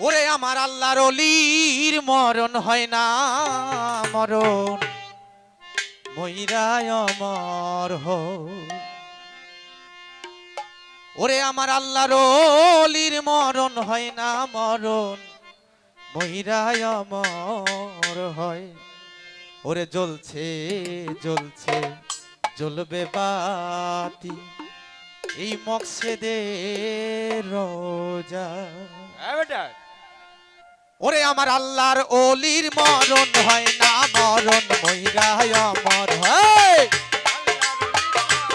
ওরে আমার আল্লাহর অলির মরণ হয় না, মরণ। ময়রায় অমর ওরে আমার আল্লাহর অলির মরণ হয় না, মরণ। ময়রায় অমর হয়। ওরে জ্বলছে জ্বলছে, জ্বলবে বাতি। এই মকসেদের রোজা। হ্যাঁ ওরে আমার আল্লাহর অলির মরণ হয় না, মরণ ময়রায় অমর হয়।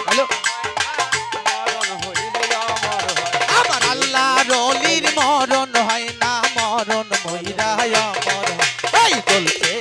হ্যালো আমার আল্লাহর অলির মরণ হয় না, মরণ ময়রায় অমর হয়। দোলকে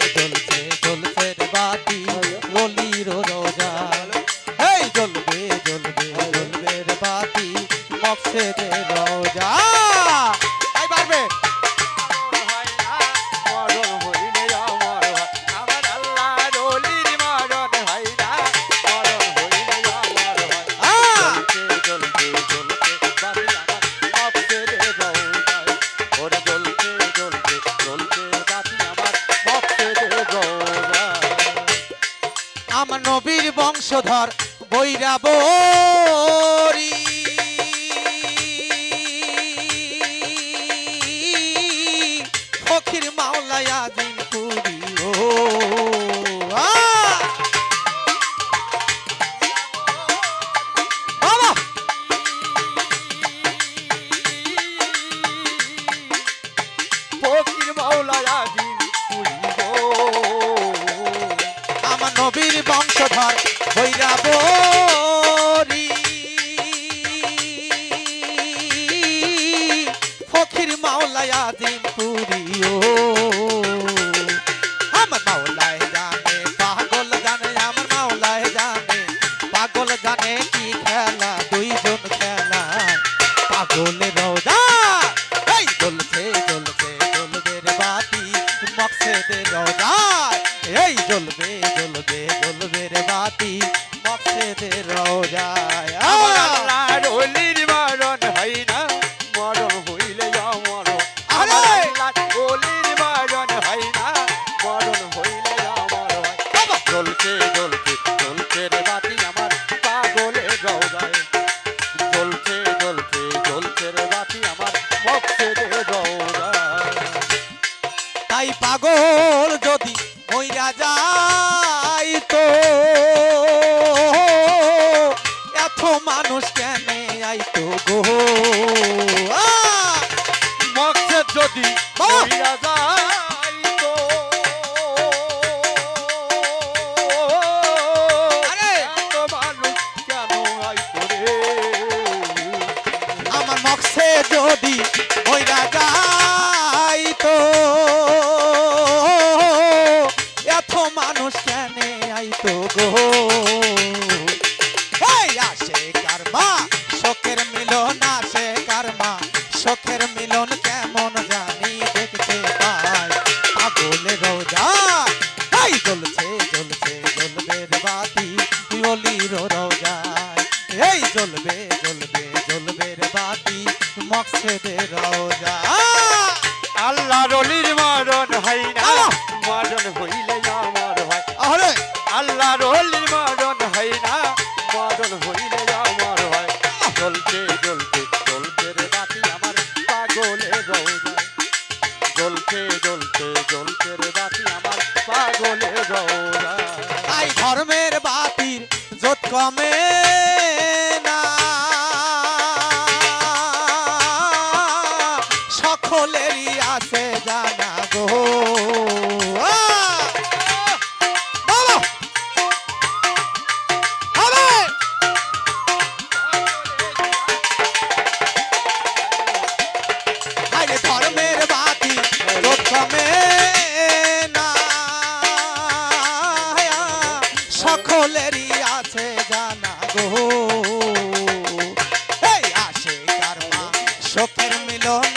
বীর বংশধর বৈরাবরী। ফকির মাওলায়া নবীর বংশধর ভৈরাব ফকির মাওলায় আদিম ও জ্বলবে জ্বলবে রে বাতি মক্কেতে রোজায় আল্লাহ রলির মরণ হয় না মরণ হইলে অমর। আল্লাহ রলির মরণ হয় না মরণ হইলে অমর। জ্বলছে জ্বলছে জ্বলছে রে বাতি রাজা জ্বলবে জ্বলবে জ্বলবে রে বাতি মকসেদের রওজা। no.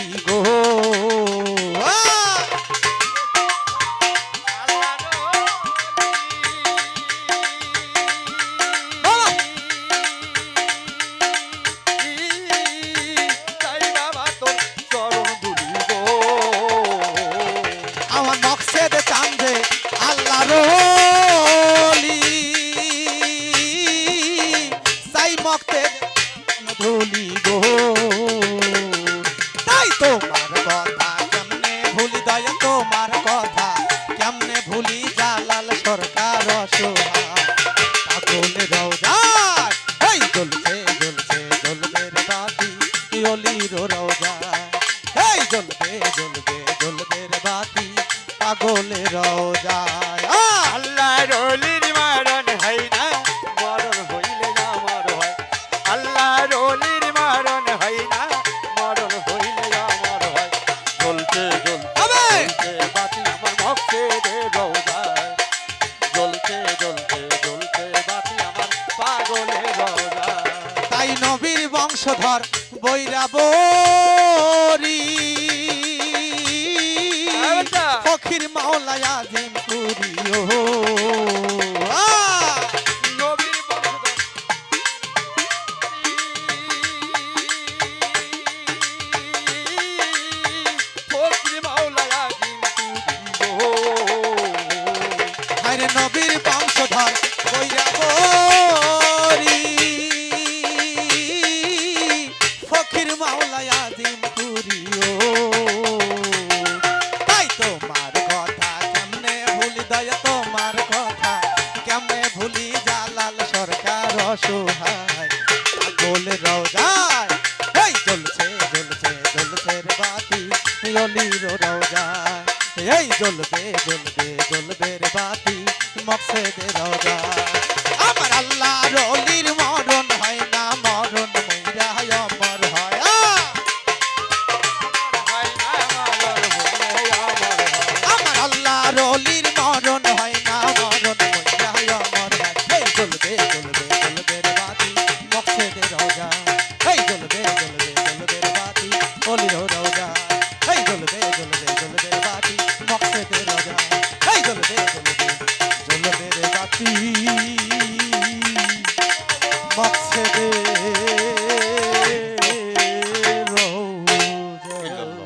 ভক্তে বংশধর বৈরাবরি। ফকির মাওলায় আজিম পুরি ও আজিম করিও তাই তোমার কথা কেমনে ভুলি দয়া, তোমার ভুলি জালাল সরকার অসহায়। গোল রোজায় এই জ্বলছে জ্বলছে জ্বলছে রে বাতি অলির রোজায় এই জ্বলবে জ্বলবে জ্বলবে রে বাতি মকসেদের